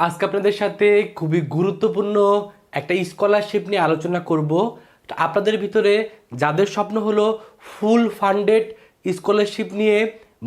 আজকে আপনাদের সাথে খুবই গুরুত্বপূর্ণ একটা স্কলারশিপ নিয়ে আলোচনা করব। আপনাদের ভিতরে যাদের স্বপ্ন হলো ফুল ফান্ডেড স্কলারশিপ নিয়ে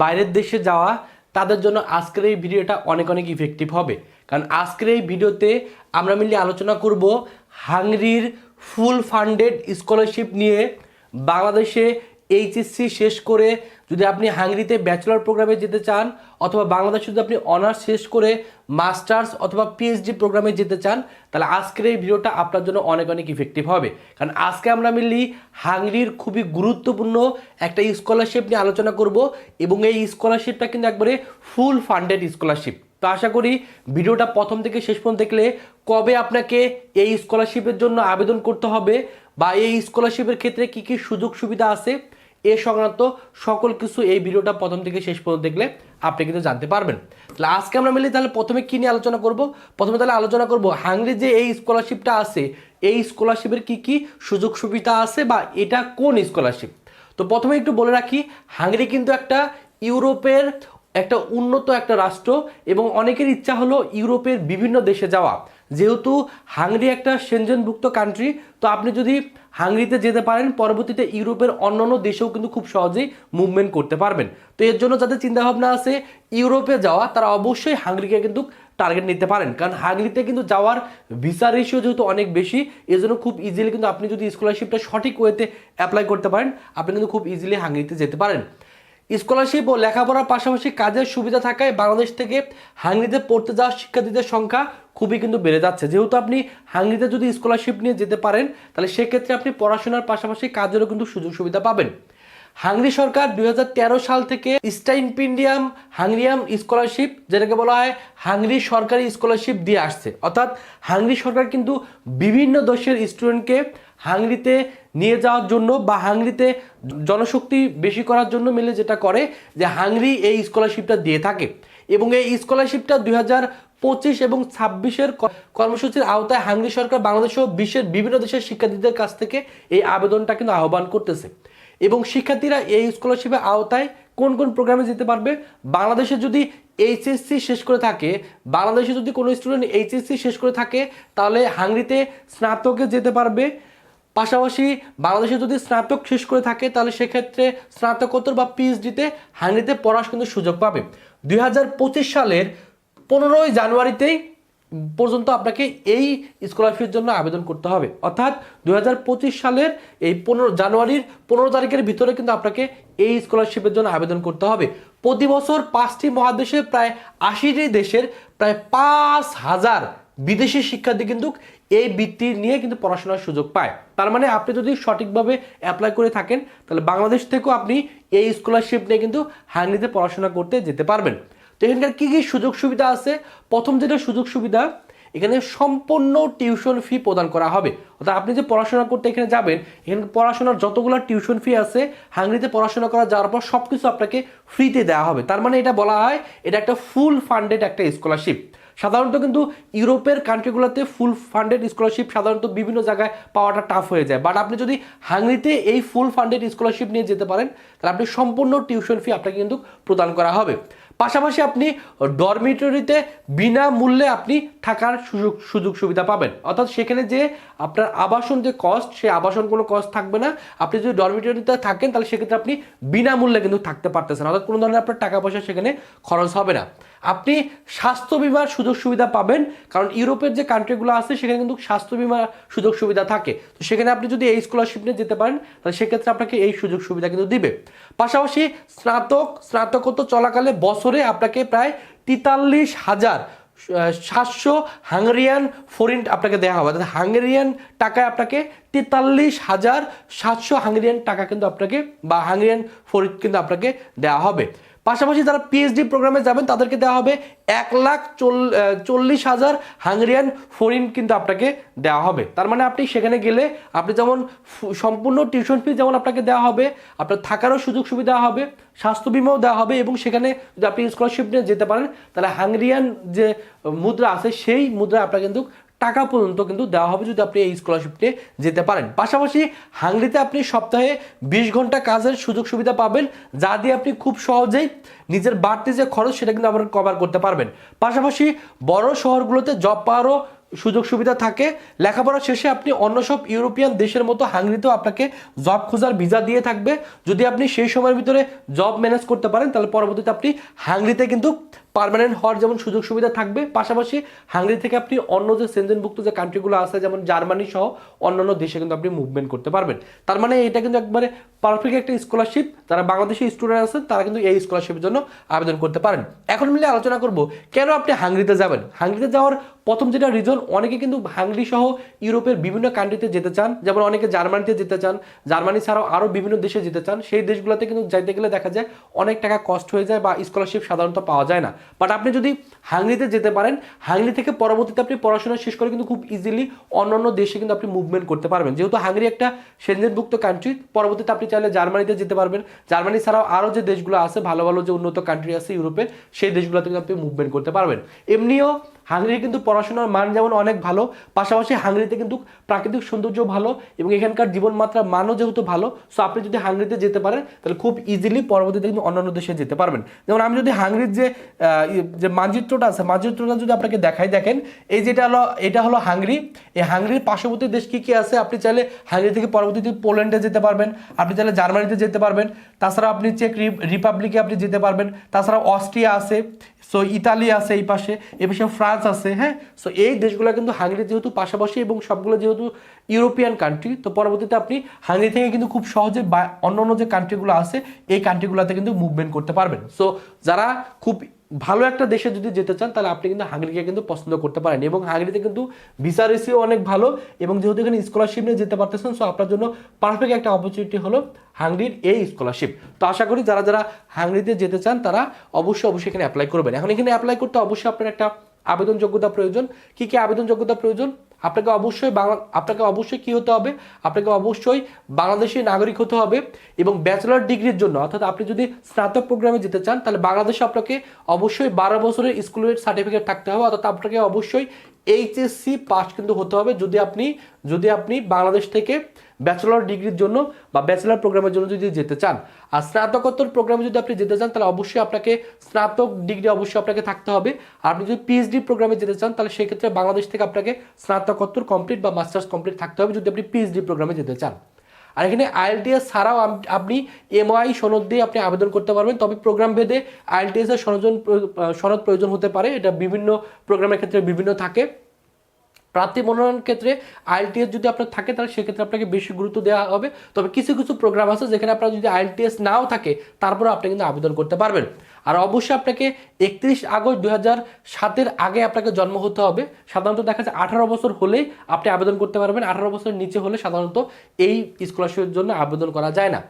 বাইরের দেশে যাওয়া, তাদের জন্য আজকের এই ভিডিওটা অনেক অনেক ইফেক্টিভ হবে। কারণ আজকের এই ভিডিওতে আমরা মিলিয়ে আলোচনা করব হাংরির ফুল ফান্ডেড স্কলারশিপ নিয়ে, বাংলাদেশে এইচএসসি শেষ করে যদি আপনি হাঙ্গরিতে ব্যাচেলর প্রোগ্রামে যেতে চান, অথবা বাংলাদেশে যদি আপনি অনার্স শেষ করে মাস্টার্স অথবা পিএইচডি প্রোগ্রামে যেতে চান, তাহলে আজকের এই ভিডিওটা আপনার জন্য অনেক অনেক ইফেক্টিভ হবে। কারণ আজকে আমরা মিললি হাঙ্গরির খুবই গুরুত্বপূর্ণ একটা স্কলারশিপ নিয়ে আলোচনা করব এবং এই স্কলারশিপটা কিন্তু একবারে ফুল ফান্ডেড স্কলারশিপ তো আশা করি ভিডিওটা প্রথম থেকে শেষ পর্যন্ত দেখলে কবে আপনাকে এই স্কলারশিপের জন্য আবেদন করতে হবে বা এই স্কলারশিপের ক্ষেত্রে কি কি সুযোগ সুবিধা আছে, এ সংক্রান্ত সকল কিছু এই ভিডিওটা প্রথম থেকে শেষ পর্যন্ত দেখলে আপনি কিন্তু জানতে পারবেন। তাহলে আজকে আমরা মিলে তাহলে প্রথমে কী নিয়ে আলোচনা করব? প্রথমে তাহলে আলোচনা করব হাংরির যে এই স্কলারশিপটা আছে, এই স্কলারশিপের কি কি সুযোগ সুবিধা আছে বা এটা কোন স্কলারশিপ তো প্রথমে একটু বলে রাখি, হাঙ্গরি কিন্তু একটা ইউরোপের একটা উন্নত একটা রাষ্ট্র এবং অনেকের ইচ্ছা হলো ইউরোপের বিভিন্ন দেশে যাওয়া। যেহেতু হাঙ্গরি একটা সেনজেনভুক্ত কান্ট্রি তো আপনি যদি হাঙ্গরিতে যেতে পারেন, পরবর্তীতে ইউরোপের অন্যান্য দেশেও কিন্তু খুব সহজেই মুভমেন্ট করতে পারবেন। তো এর জন্য যাদের চিন্তাভাবনা আছে, ইউরোপে যাওয়া, তারা অবশ্যই হাঙ্গরিকে কিন্তু টার্গেট নিতে পারেন। কারণ হাঙ্গরিতে কিন্তু যাওয়ার ভিসা রেশিও যেহেতু অনেক বেশি এর জন্য খুব ইজিলি কিন্তু আপনি যদি স্কলারশিপটা সঠিক ওয়েতে অ্যাপ্লাই করতে পারেন, আপনি কিন্তু খুব ইজিলি হাঙ্গরিতে যেতে পারেন। স্কলারশিপ ও লেখাপড়ার পাশাপাশি কাজের সুবিধা থাকায় বাংলাদেশ থেকে হাঙ্গরিতে পড়তে যাওয়া শিক্ষার্থীদের সংখ্যা খুবই কিন্তু বেড়ে যাচ্ছে। যেহেতু আপনি হাঙ্গরিতে যদি স্কলারশিপ নিয়ে যেতে পারেন, তাহলে সেক্ষেত্রে আপনি পড়াশোনার পাশাপাশি কাজেরও কিন্তু সুযোগ সুবিধা পাবেন। হাঙ্গরি সরকার দুই হাজার তেরো সাল থেকে স্টাইনপিন্ডিয়াম হাঙ্গরিয়াম স্কলারশিপ, যেটাকে বলা হয় হাঙ্গরি সরকারি স্কলারশিপ দিয়ে আসছে। অর্থাৎ হাঙ্গরি সরকার কিন্তু বিভিন্ন দেশের স্টুডেন্টকে হাঙ্গরিতে নিয়ে যাওয়ার জন্য বা হাংরিতে জনশক্তি বেশি করার জন্য মিলে যেটা করে যে হাংরি এই স্কলারশিপটা দিয়ে থাকে। এবং এই স্কলারশিপটা দুই পঁচিশ এবং ছাব্বিশের কর্মসূচির আওতায় হাঙ্গরি সরকার বাংলাদেশ সহ বিশ্বের বিভিন্ন দেশের শিক্ষার্থীদের কাছ থেকে এই আবেদনটা কিন্তু আহ্বান করতেছে। এবং শিক্ষার্থীরা এই স্কলারশিপের আওতায় কোন কোন প্রোগ্রামে যেতে পারবে? বাংলাদেশে যদি এইচএসসি শেষ করে থাকে, বাংলাদেশে যদি কোনো স্টুডেন্ট এইচএসসি শেষ করে থাকে, তাহলে হাংরিতে স্নাতকে যেতে পারবে। পাশাপাশি বাংলাদেশে যদি স্নাতক শেষ করে থাকে, তাহলে সেক্ষেত্রে স্নাতকোত্তর বা পিএইচডিতে হাঙ্গরিতে পড়ার কিন্তু সুযোগ পাবে। দুই হাজার পঁচিশ সালের পনেরোই জানুয়ারিতেই পর্যন্ত আপনাকে এই স্কলারশিপের জন্য আবেদন করতে হবে। অর্থাৎ দুই হাজার পঁচিশ সালের এই পনেরো জানুয়ারির পনেরো তারিখের ভিতরে কিন্তু আপনাকে এই স্কলারশিপের জন্য আবেদন করতে হবে। প্রতি বছর পাঁচটি মহাদেশে প্রায় আশিটি দেশের প্রায় পাঁচ হাজার বিদেশি শিক্ষার্থী কিন্তু এই বৃত্তি নিয়ে কিন্তু পড়াশোনার সুযোগ পায়। তার মানে আপনি যদি সঠিকভাবে অ্যাপ্লাই করে থাকেন, তাহলে বাংলাদেশ থেকেও আপনি এই স্কলারশিপ নিয়ে কিন্তু হাঙ্গরিতে পড়াশোনা করতে যেতে পারবেন। তো এখানকার কী কী সুযোগ সুবিধা আছে? প্রথম যেটা সুযোগ সুবিধা, এখানে সম্পূর্ণ টিউশন ফি প্রদান করা হবে। অর্থাৎ আপনি যে পড়াশোনা করতে এখানে যাবেন, এখানে পড়াশোনার যতগুলো টিউশন ফি আছে, হাঙ্গরিতে পড়াশোনা করা যাওয়ার পর সব কিছু আপনাকে ফ্রিতে দেওয়া হবে। তার মানে এটা বলা হয়, এটা একটা ফুল ফান্ডেড একটা স্কলারশিপ সাধারণত কিন্তু ইউরোপের কান্ট্রিগুলোতে ফুল ফান্ডেড স্কলারশিপ সাধারণত বিভিন্ন জায়গায় পাওয়াটা টাফ হয়ে যায়। বাট আপনি যদি হাঙ্গরিতে এই ফুল ফান্ডেড স্কলারশিপ নিয়ে যেতে পারেন, তাহলে আপনি সম্পূর্ণ টিউশন ফি আপনাকে কিন্তু প্রদান করা হবে। পাশাপাশি আপনি ডরমিটরিতে বিনামূল্যে আপনি থাকার সুযোগ সুযোগ সুবিধা পাবেন। অর্থাৎ সেখানে যে আপনার আবাসন যে কস্ট সেই আবাসন কোনো কস্ট থাকবে না। আপনি যদি ডরমিটরিতে থাকেন, তাহলে সেক্ষেত্রে আপনি বিনামূল্যে কিন্তু থাকতে পারতেছেন অর্থাৎ কোনো ধরনের আপনার টাকা পয়সা সেখানে খরচ হবে না। আপনি স্বাস্থ্য বিমার সুযোগ সুবিধা পাবেন, কারণ ইউরোপের যে কান্ট্রিগুলো আছে, সেখানে কিন্তু স্বাস্থ্য বিমার সুযোগ সুবিধা থাকে। তো সেখানে আপনি যদি এই স্কলারশিপ নিয়ে যেতে পারেন, তাহলে সেক্ষেত্রে আপনাকে এই সুযোগ সুবিধা কিন্তু দিবে। পাশাপাশি স্নাতক, স্নাতকোত্তর চলাকালে বছরে আপনাকে প্রায় তেতাল্লিশ হাজার সাতশো হাঙ্গেরিয়ান ফরিন্ট আপনাকে দেওয়া হবে। অর্থাৎ হাঙ্গেরিয়ান টাকায় আপনাকে তেতাল্লিশ হাজার সাতশো হাঙ্গেরিয়ান টাকা কিন্তু আপনাকে বা হাঙ্গেরিয়ান ফরিন্ট কিন্তু আপনাকে দেওয়া হবে। পাশাপাশি যারা পিএইচডি প্রোগ্রামে যাবেন, তাদেরকে দেওয়া হবে এক লাখ চল্লিশ হাজার হাঙ্গেরিয়ান ফরিন কিন্তু আপনাকে দেওয়া হবে। তার মানে আপনি সেখানে গেলে আপনি যেমন সম্পূর্ণ টিউশন ফি যেমন আপনাকে দেওয়া হবে, আপনার থাকারও সুযোগ সুবিধা হবে, স্বাস্থ্য বিমাও দেওয়া হবে এবং সেখানে যদি আপনি স্কলারশিপ নিয়ে যেতে পারেন, তাহলে হাঙ্গেরিয়ান যে মুদ্রা আছে, সেই মুদ্রা আপনাকে কিন্তু টাকা পর্যন্ত কিন্তু দেওয়া হবে যদি আপনি এই স্কলারশিপটি যেতে পারেন। পাশাপাশি হাংরিতে আপনি সপ্তাহে বিশ ঘণ্টা কাজের সুযোগ সুবিধা পাবেন, যা দিয়ে আপনি খুব সহজেই নিজের বাড়তি যে খরচ, সেটা কিন্তু আপনার কভার করতে পারবেন। পাশাপাশি বড় শহরগুলোতে জব পাওয়ারও সুযোগ সুবিধা থাকে, লেখাপড়া শেষে আপনি অন্য সব ইউরোপিয়ান দেশের মতো হাঙ্গরিতেও আপনাকে জব খোঁজার ভিসা দিয়ে থাকবে। যদি আপনি সেই সময়ের ভিতরে জব ম্যানেজ করতে পারেন, তাহলে পরবর্তীতে আপনি হাঙ্গরিতে কিন্তু পার্মানেন্ট হওয়ার যেমন সুযোগ সুবিধা থাকবে। পাশাপাশি হাঙ্গরি থেকে আপনি অন্য যে সেনজেনভুক্ত যে কান্ট্রিগুলো আছে, যেমন জার্মানি সহ অন্যান্য দেশে কিন্তু আপনি মুভমেন্ট করতে পারবেন। তার মানে এটা কিন্তু একবারে পারফেক্ট একটা স্কলারশিপ যারা বাংলাদেশি স্টুডেন্ট আছেন, তারা কিন্তু এই স্কলারশিপের জন্য আবেদন করতে পারেন। এখন মিলে আলোচনা করব, কেন আপনি হাঙ্গরিতে যাবেন? হাঙ্গরিতে যাওয়ার প্রথম যেটা রিজন অনেকে কিন্তু হাঙ্গরি সহ ইউরোপের বিভিন্ন কান্ট্রিতে যেতে চান। যেমন অনেকে জার্মানিতে যেতে চান, জার্মানি ছাড়াও আরও বিভিন্ন দেশে যেতে চান। সেই দেশগুলোতে কিন্তু যাইতে গেলে দেখা যায় অনেক টাকা কষ্ট হয়ে যায় বা স্কলারশিপ সাধারণত পাওয়া যায় না। বাট আপনি যদি হাঙ্গরিতে যেতে পারেন, হাঙ্গরি থেকে পরবর্তীতে আপনি পড়াশোনা শেষ করে কিন্তু খুব ইজিলি অন্যান্য দেশে কিন্তু আপনি মুভমেন্ট করতে পারবেন। যেহেতু হাঙ্গরি একটা সেনজেনভুক্ত কান্ট্রি পরবর্তীতে আপনি চাইলে জার্মানিতে যেতে পারবেন। জার্মানি ছাড়াও আরও যে দেশগুলো আছে, ভালো ভালো যে উন্নত কান্ট্রি আছে ইউরোপে, সেই দেশগুলোতে কিন্তু আপনি মুভমেন্ট করতে পারবেন। এমনিও হাঙ্গরি কিন্তু পড়াশোনার মান যেমন অনেক ভালো, পাশাপাশি হাঙ্গরিতে কিন্তু প্রাকৃতিক সৌন্দর্য ভালো এবং এখানকার জীবনমাত্রা মানও যেহেতু ভালো সো আপনি যদি হাঙ্গরিতে যেতে পারেন, তাহলে খুব ইজিলি পরবর্তীতে কিন্তু অন্যান্য দেশে যেতে পারবেন। যেমন আমি যদি হাঙ্গরির যে যে মানচিত্রটা আছে, মানচিত্রটা যদি আপনাকে দেখাই, দেখেন, এই যেটা হলো, এটা হলো হাঙ্গরি। এই হাঙ্গরির পার্শ্ববর্তী দেশ কি কি আছে? আপনি চাইলে হাঙ্গরি থেকে পরবর্তীতে পোল্যান্ডে যেতে পারবেন, আপনি চাইলে জার্মানিতে যেতে পারবেন। তাছাড়া আপনি চেক রিপাবলিকে আপনি যেতে পারবেন। তাছাড়া অস্ট্রিয়া আছে। সো ইতালি আছে এই পাশে এই পাশে ফ্রান্স আছে হ্যাঁ? সো এই দেশগুলো কিন্তু হাঙ্গেরি যেহেতু পাশাপাশি এবং সবগুলো যেহেতু ইউরোপিয়ান কান্ট্রি তো পরবর্তীতে আপনি হাঙ্গেরি থেকে কিন্তু খুব সহজে বা অন্য অন্য যে কান্ট্রিগুলো আছে, এই কান্ট্রিগুলোতে কিন্তু মুভমেন্ট করতে পারবেন। সো যারা খুব ভালো একটা দেশে যদি যেতে চান, তাহলে আপনি কিন্তু হাঙ্গেরিকে কিন্তু পছন্দ করতে পারেন এবং হাঙ্গেরিতে কিন্তু ভিসা রেসিও অনেক ভালো এবং যেহেতু এখানে স্কলারশিপ নিয়ে যেতে পারতেছেন সো আপনার জন্য পারফেক্ট একটা অপরচুনিটি হলো হাঙ্গরির এই স্কলারশিপ তো আশা করি যারা যারা হাঙ্গরিতে যেতে চান, তারা অবশ্যই অবশ্যই এখানে অ্যাপ্লাই করবেন। এখন এখানে অ্যাপ্লাই করতে অবশ্যই আপনার একটা আবেদন যোগ্যতা প্রয়োজন। কি কি আবেদন যোগ্যতা প্রয়োজন? আপনাকে অবশ্যই বাংলা, আপনাকে অবশ্যই কি হতে হবে? আপনাকে অবশ্যই বাংলাদেশি নাগরিক হতে হবে এবং ব্যাচেলর ডিগ্রির জন্য। অর্থাৎ আপনি যদি স্নাতক প্রোগ্রামে যেতে চান, তাহলে বাংলাদেশে আপনাকে অবশ্যই বারো বছরের স্কুলের সার্টিফিকেট থাকতে হবে। অর্থাৎ আপনাকে অবশ্যই এইচএসসি পাস কিন্তু হতে হবে যদি আপনি যদি আপনি বাংলাদেশ থেকে ব্যাচেলর ডিগ্রির জন্য বা ব্যাচেলর প্রোগ্রামের জন্য যদি যেতে চান। আর স্নাতকোত্তর প্রোগ্রামে যদি আপনি যেতে চান, তাহলে অবশ্যই আপনাকে স্নাতক ডিগ্রি অবশ্যই আপনাকে থাকতে হবে। আর আপনি যদি পিএইচডি প্রোগ্রামে যেতে চান, তাহলে সেক্ষেত্রে বাংলাদেশ থেকে আপনাকে স্নাতকোত্তর কমপ্লিট বা মাস্টার্স কমপ্লিট থাকতে হবে যদি আপনি পিএইচডি প্রোগ্রামে যেতে চান। আর এখানে আইএলটিএস ছাড়াও আপনি এমআই সনদ দিয়ে আপনি আবেদন করতে পারবেন। তবে প্রোগ্রাম ভেদে আইএলটিএস এর সনজন সনদ প্রয়োজন হতে পারে। এটা বিভিন্ন প্রোগ্রামের ক্ষেত্রে বিভিন্ন থাকে। প্রার্থী মনোনয়ন ক্ষেত্রে আইএলটিএস যদি আপনার থাকে, তাহলে সেক্ষেত্রে আপনাকে বেশি গুরুত্ব দেওয়া হবে। তবে কিছু কিছু প্রোগ্রাম আছে যেখানে আপনার যদি আইএলটিএস নাও থাকে তারপরে আপনি কিন্তু আবেদন করতে পারবেন। আর অবশ্যই আপনাকে একত্রিশ আগস্ট দুই হাজার সাতের আগে আপনাকে জন্ম হতে হবে। সাধারণত দেখা যায় আঠারো বছর হলেই আপনি আবেদন করতে পারবেন। আঠারো বছরের নিচে হলে সাধারণত এই স্কলারশিপের জন্য আবেদন করা যায় না।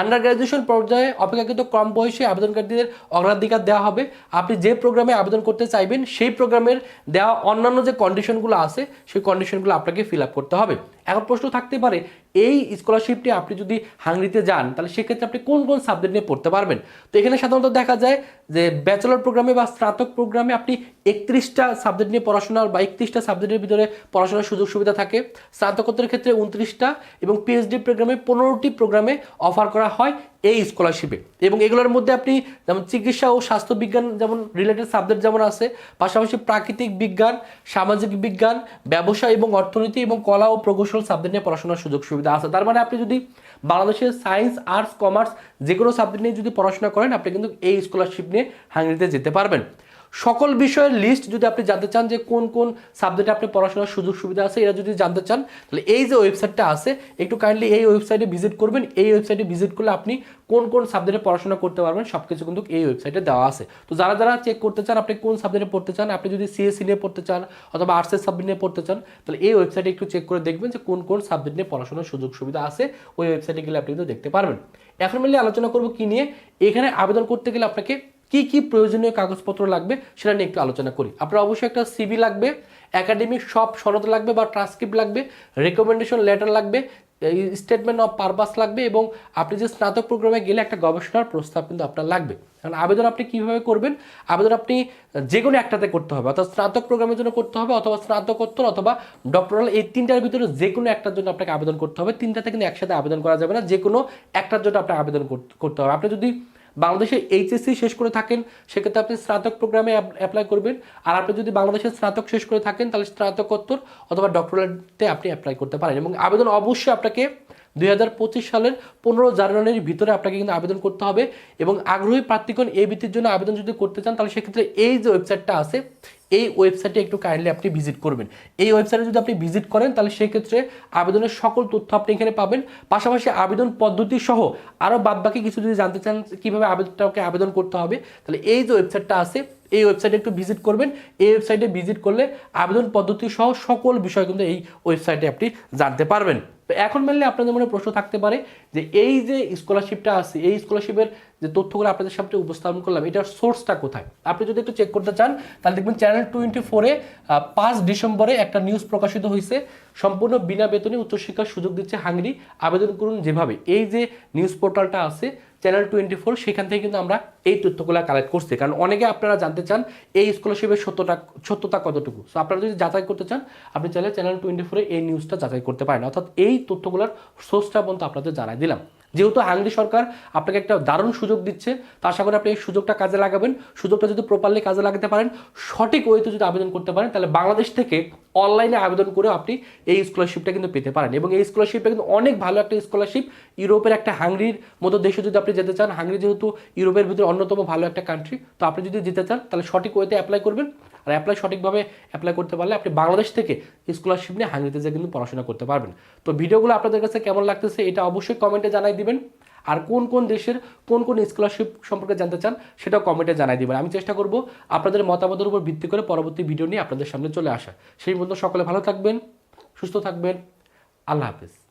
আন্ডার গ্র্যাজুয়েশন পর্যায়ে অপেক্ষাকৃত কম বয়সে আবেদনকারীদের অগ্রাধিকার দেওয়া হবে। আপনি যে প্রোগ্রামে আবেদন করতে চাইবেন, সেই প্রোগ্রামের দেওয়া অন্যান্য যে কন্ডিশনগুলো আছে, সেই কন্ডিশনগুলো আপনাকে ফিল আপ করতে হবে। এখন প্রশ্ন থাকতে পারে, এই স্কলারশিপটি আপনি যদি হাংরিতে যান, তাহলে সেক্ষেত্রে আপনি কোন কোন সাবজেক্ট নিয়ে পড়তে পারবেন? তো এখানে সাধারণত দেখা যায় যে ব্যাচেলর প্রোগ্রামে বা স্নাতক প্রোগ্রামে আপনি একত্রিশটা সাবজেক্ট নিয়ে পড়াশোনার বা একত্রিশটা সাবজেক্টের ভিতরে পড়াশোনার সুযোগ সুবিধা থাকে। স্নাতকোত্তরের ক্ষেত্রে উনত্রিশটা এবং পিএইচডি প্রোগ্রামে পনেরোটি প্রোগ্রামে অফার করা হয়। এই স্কলারশিপে এবং এগুলোর মধ্যে আপনি যেমন চিকিৎসা ও স্বাস্থ্য বিজ্ঞান যেমন রিলেটেড সাবজেক্ট যেমন আছে, পাশাপাশি প্রাকৃতিক বিজ্ঞান, সামাজিক বিজ্ঞান, ব্যবসা এবং অর্থনীতি এবং কলা ও প্রকৌশল সাবজেক্ট নিয়ে পড়াশোনার সুযোগ সুবিধা আছে। তার মানে আপনি যদি বাংলাদেশের সায়েন্স আর্টস কমার্স যে কোনো সাবজেক্ট নিয়ে যদি পড়াশোনা করেন, আপনি কিন্তু এই স্কলারশিপ নিয়ে হাঙ্গেরিতে যেতে পারবেন। সকল বিষয়ের লিস্ট যদি আপনি জানতে চান যে কোন কোন সাবজেক্টে আপনি পড়াশোনার সুযোগ সুবিধা আছে, এরা যদি জানতে চান, তাহলে এই যে ওয়েবসাইটটা আছে, একটু কাইন্ডলি এই ওয়েবসাইটে ভিজিট করবেন। এই ওয়েবসাইটে ভিজিট করলে আপনি কোন কোন সাবজেক্টে পড়াশোনা করতে পারবেন সব কিছু কিন্তু এই ওয়েবসাইটে দেওয়া আছে। তো যারা যারা চেক করতে চান, আপনি কোন সাবজেক্টে পড়তে চান, আপনি যদি সিএসসি নিয়ে পড়তে চান অথবা আর্টসের সাবজেক্ট নিয়ে পড়তে চান, তাহলে এই ওয়েবসাইটে একটু চেক করে দেখবেন যে কোন কোন সাবজেক্ট নিয়ে পড়াশোনার সুযোগ সুবিধা আছে, ওই ওয়েবসাইটে গেলে আপনি কিন্তু দেখতে পারবেন। এখন মিলিয়ে আলোচনা করব কি নিয়ে, এখানে আবেদন করতে গেলে আপনাকে কি কি প্রয়োজনীয় কাগজপত্র লাগবে সেটা নিয়ে একটু আলোচনা করি। আপনার অবশ্যই একটা সিভি লাগবে একাডেমিক সব সনদ লাগবে বা ট্রান্সক্রিপ্ট লাগবে রেকমেন্ডেশন লেটার লাগবে স্টেটমেন্ট অফ পারপাস লাগবে এবং আপনি যে স্নাতক প্রোগ্রামে গেলে একটা গবেষণার প্রস্তাব কিন্তু আপনার লাগবে। কারণ আবেদন আপনি কীভাবে করবেন? আবেদন আপনি যে কোনো একটাতে করতে হবে, অর্থাৎ স্নাতক প্রোগ্রামের জন্য করতে হবে অথবা স্নাতকোত্তর অথবা ডক্টরাল এই তিনটার ভিতরে যে কোনো একটার জন্য আপনাকে আবেদন করতে হবে। তিনটাতে কিন্তু একসাথে আবেদন করা যাবে না যে কোনো একটার জন্য আপনাকে আবেদন করতে হবে। আপনি যদি বাংলাদেশে এইচএসসি শেষ করে থাকেন, সেক্ষেত্রে আপনি স্নাতক প্রোগ্রামে অ্যাপ্লাই করবেন। আর আপনি যদি বাংলাদেশের স্নাতক শেষ করে থাকেন, তাহলে স্নাতকোত্তর অথবা ডক্টরেটে আপনি অ্যাপ্লাই করতে পারেন। এবং আবেদন অবশ্যই আপনাকে দুই হাজার পঁচিশ সালের পনেরো জানুয়ারির ভিতরে আপনাকে কিন্তু আবেদন করতে হবে। এবং আগ্রহী প্রার্থীগণ এই ভিত্তির জন্য আবেদন যদি করতে চান, তাহলে সেক্ষেত্রে এই যে ওয়েবসাইটটা আছে এই ওয়েবসাইটে একটু কাইন্ডলি আপনি ভিজিট করবেন। এই ওয়েবসাইটে যদি আপনি ভিজিট করেন, তাহলে সেক্ষেত্রে আবেদনের সকল তথ্য আপনি এখানে পাবেন। পাশাপাশি আবেদন পদ্ধতি সহ আরও বাদবাকি কিছু যদি জানতে চান, কীভাবে আবেদনটাকে আবেদন করতে হবে, তাহলে এই যে ওয়েবসাইটটা আছে, এই ওয়েবসাইটে একটু ভিজিট করবেন। এই ওয়েবসাইটে ভিজিট করলে আবেদন পদ্ধতি সহ সকল বিষয় কিন্তু এই ওয়েবসাইটে আপনি জানতে পারবেন। তো এখন মেনলি আপনাদের মনে প্রশ্ন থাকতে পারে যে, এই যে স্কলারশিপটা আছে, এই স্কলারশিপের যে তথ্যগুলো আপনাদের সামনে উপস্থাপন করলাম, এটার সোর্সটা কোথায়? আপনি যদি একটু চেক করতে চান, তাহলে দেখবেন চ্যানেল টোয়েন্টি ফোরে পাঁচ ডিসেম্বরে একটা নিউজ প্রকাশিত হয়েছে সম্পূর্ণ বিনা বেতনে উচ্চশিক্ষার সুযোগ দিচ্ছে হাঙ্গরি। আবেদন করুন যেভাবে। এই যে নিউজ পোর্টালটা আছে চ্যানেল টোয়েন্টি ফোর সেখান থেকে কিন্তু আমরা এই তথ্যগুলো কালেক্ট করছি। কারণ অনেকে আপনারা জানতে চান, এই স্কলারশিপের সত্যটা সত্যতা কতটুকু? সো আপনারা যদি যাচাই করতে চান, আপনি চাইলে চ্যানেল টোয়েন্টি ফোরে এই নিউজটা যাচাই করতে পারেন। অর্থাৎ এই তথ্যগুলোর সোর্সটা পর্যন্ত আপনাদের জানাই দিলাম। যেহেতু হাঙ্গরি সরকার আপনাকে একটা দারুণ সুযোগ দিচ্ছে, তা আশা করি আপনি এই সুযোগটা কাজে লাগাবেন। সুযোগটা যদি প্রপারলি কাজে লাগাতে পারেন, সঠিক ওয়েতে যদি আবেদন করতে পারেন, তাহলে বাংলাদেশ থেকে অনলাইনে আবেদন করে আপনি এই স্কলারশিপটা কিন্তু পেতে পারেন। এবং এই স্কলারশিপটা কিন্তু অনেক ভালো একটা স্কলারশিপ ইউরোপের একটা হাঙ্গরির মতো দেশে যদি আপনি যেতে চান, হাঙ্গরি যেহেতু ইউরোপের ভিতরে অন্যতম ভালো একটা কান্ট্রি তো আপনি যদি যেতে চান, তাহলে সঠিক ওয়েতে অ্যাপ্লাই করবেন। আর অ্যাপ্লাই সঠিকভাবে অ্যাপ্লাই করতে পারলে আপনি বাংলাদেশ থেকে স্কলারশিপ নিয়ে হাঙ্গরিতে যেয়ে কিন্তু পড়াশোনা করতে পারবেন। তো ভিডিওগুলো আপনাদের কাছে কেমন লাগতেছে এটা অবশ্যই কমেন্টে জানাই দিবেন। আর কোন কোন দেশের কোন কোন স্কলারশিপ সম্পর্কে জানতে চান সেটাও কমেন্টে জানাই দিবেন। আমি চেষ্টা করব আপনাদের মতামতের উপর ভিত্তি করে পরবর্তী ভিডিও নিয়ে আপনাদের সামনে চলে আসা। সেই পর্যন্ত সকলে ভালো থাকবেন, সুস্থ থাকবেন। আল্লাহ হাফেজ।